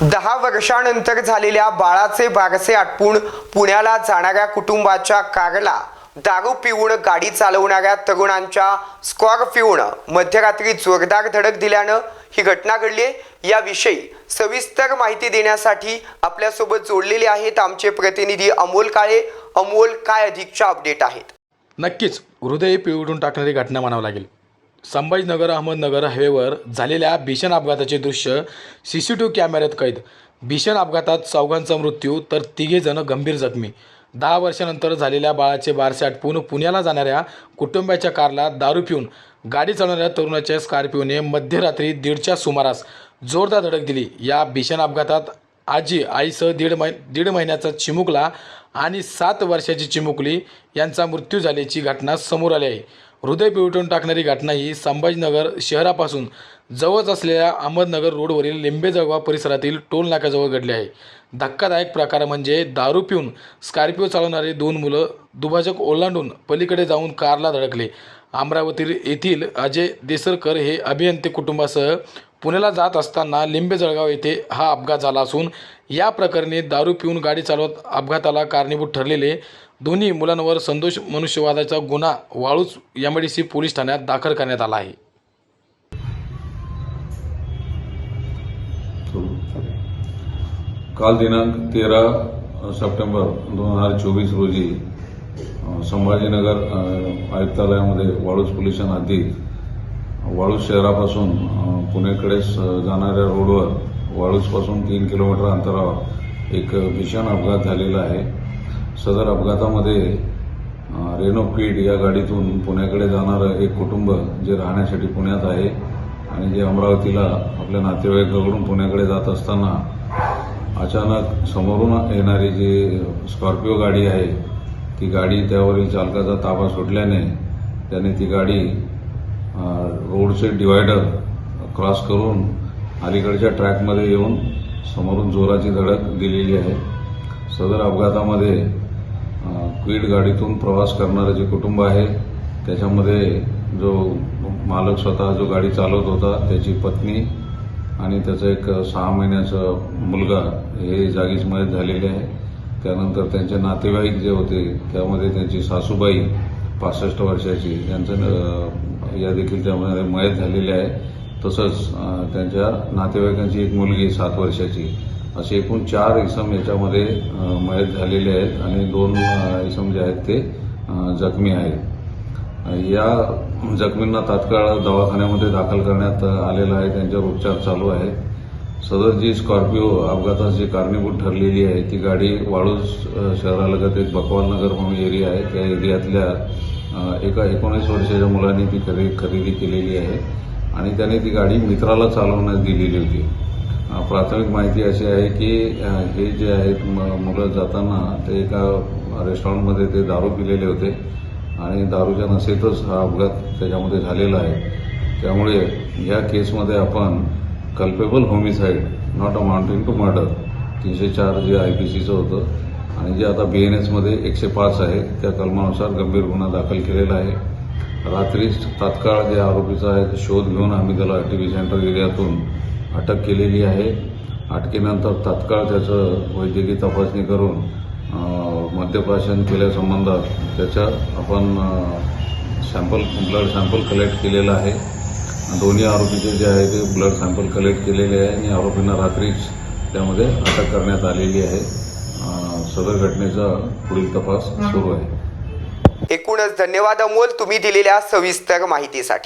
दहा वर्षानंतर झालेल्या बाळाचे बारसे आटपून पुण्याला जाणाऱ्या कुटुंबाच्या कारला दारू पिऊन गाडी चालवणाऱ्या तरुणांच्या स्कॉर्पिओनं मध्यरात्री जोरदार धडक दिल्यानं ही घटना घडली आहे. याविषयी सविस्तर माहिती देण्यासाठी आपल्यासोबत जोडलेले आहेत आमचे प्रतिनिधी अमोल काळे. अमोल काय अधिकच्या अपडेट आहेत? नक्कीच हृदय पिळवटून टाकणारी घटना म्हणावं लागेल. संभाजीनगर अहमदनगर हायवेवर झालेल्या भीषण अपघाताचे दृश्य सी सी टी व्ही कॅमेऱ्यात कैद. भीषण अपघातात चौघांचा मृत्यू तर तिघे जण गंभीर जखमी. दहा वर्षानंतर झालेल्या बाळाचे बारसे आटपून पुण्याला जाणाऱ्या कुटुंबाच्या कारला दारू पिऊन गाडी चालवणाऱ्या तरुणाच्या स्कॉर्पिओने मध्यरात्री दीडच्या सुमारास जोरदार धडक दिली. या भीषण अपघातात आजी आईसह दीड महि दीड महिन्याचा चिमुकला आणि सात वर्षाची चिमुकली यांचा मृत्यू झाल्याची घटना समोर आली आहे. हृदय पिवटून टाकणारी घटना ही संभाजीनगर शहरापासून जवळच असलेल्या अहमदनगर रोडवरील लिंबेजळगाव परिसरातील टोल नाक्याजवळ घडली आहे. धक्कादायक प्रकार म्हणजे दारू पिऊन स्कॉर्पिओ चालवणारी दोन मुलं दुभाजक ओलांडून पलीकडे जाऊन कारला धडकले. अमरावती येथील अजय देसरकर हे अभियंते कुटुंबासह पुण्याला जात असताना लिंबे जळगाव येथे हा अपघात झाला असून या प्रकरणी दारू पिऊन गाडी चालवत अपघाताला कारणीभूत ठरलेले दोन्ही मुलांवर संतोष मनुष्यवादाचा गुन्हा वाळूच एम डी सी पोलीस ठाण्यात दाखल करण्यात आला आहे. काल दिनांक तेरा सप्टेंबर दोन हजार चोवीस रोजी संभाजीनगर आयुक्तालयामध्ये वाळूज पोलीस आधी वाळूज शहरापासून अ, पुणेकडे स- जाणाऱ्या रोडवर वाळूजपासून तीन किलोमीटर अंतरावर एक भीषण अपघात झालेला आहे. सदर अपघातामध्ये रेनो क्विड या गाडीतून पुण्याकडे जाणारं एक कुटुंब जे राहण्यासाठी पुण्यात आहे आणि जे अमरावतीला आपल्या नातेवाईकाकडून पुण्याकडे जात असताना अचानक समोरून येणारी जी स्कॉर्पिओ गाडी आहे ती गाडी त्यावरील चालकाचा ताबा सुटल्याने त्याने ती गाडी रोडचे डिवायडर क्रॉस करून अलीकडच्या ट्रॅकमध्ये येऊन समोरून जोराची धडक दिलेली आहे. सदर अपघातामध्ये क्वीड गाडीतून प्रवास करणारं जे कुटुंब आहे त्याच्यामध्ये जो मालक स्वतः जो गाडी चालवत होता त्याची पत्नी आणि त्याचा एक सहा महिन्याचा मुलगा हे जागीच मयत झालेले आहे. त्यानंतर त्यांचे नातेवाईक जे होते त्यामध्ये त्यांची सासूबाई पासष्ट वर्षाची यांचं या देखील त्यामध्ये मयत झालेले आहे. तसंच त्यांच्या नातेवाईकांची एक मुलगी सात वर्षाची. असे एकूण चार इसम याच्यामध्ये मयत झालेले आहेत आणि दोन इसम जे आहेत ते जखमी आहेत. या जखमींना तात्काळ दवाखान्यामध्ये दाखल करण्यात आलेलं आहे. त्यांच्यावर उपचार चालू आहेत. सदर जी स्कॉर्पिओ अपघातात जी कारणीभूत ठरलेली आहे ती गाडी वाळूज शहरालगत एक बकवाल नगर म्हणून एरिया आहे. त्या एरियातल्या एका एकोणीस वर्षाच्या मुलांनी ती खरे खरेदी केलेली आहे आणि त्याने ती गाडी मित्राला चालवण्यास दिलेली होती. प्राथमिक माहिती अशी आहे की हे जे आहेत मुलं जाताना ते एका रेस्टॉरंटमध्ये ते दारू पिलेले होते आणि दारूच्या नशेतच हा अपघात त्याच्यामध्ये झालेला आहे. त्यामुळे या केसमध्ये आपण culpable homicide not amounting to murder तीनशे चार जे आय पी सीचं होतं आणि जे आता बी एन एसमध्ये एकशे पाच आहे त्या कलमानुसार गंभीर गुन्हा दाखल केलेला आहे. रात्री तात्काळ जे आरोपीचा आहे ते शोध घेऊन आम्ही त्याला टी व्ही सेंटर एरियातून अटक केलेली आहे. अटकेनंतर तात्काळ त्याचं वैद्यकीय तपासणी करून अं, मद्यप्राशन केल्यासंबंधात त्याच्या आपण सॅम्पल ब्लड सॅम्पल कलेक्ट केलेलं आहे. दोन्ही आरोपीचे जे आहे ते ब्लड सॅम्पल कलेक्ट केलेले आहे आणि आरोपींना रात्रीच त्यामध्ये अटक करण्यात आलेली आहे. सदर घटनेचा पुढील तपास सुरू आहे. एकूणच धन्यवाद अमोल तुम्ही दिलेल्या सविस्तर माहितीसाठी.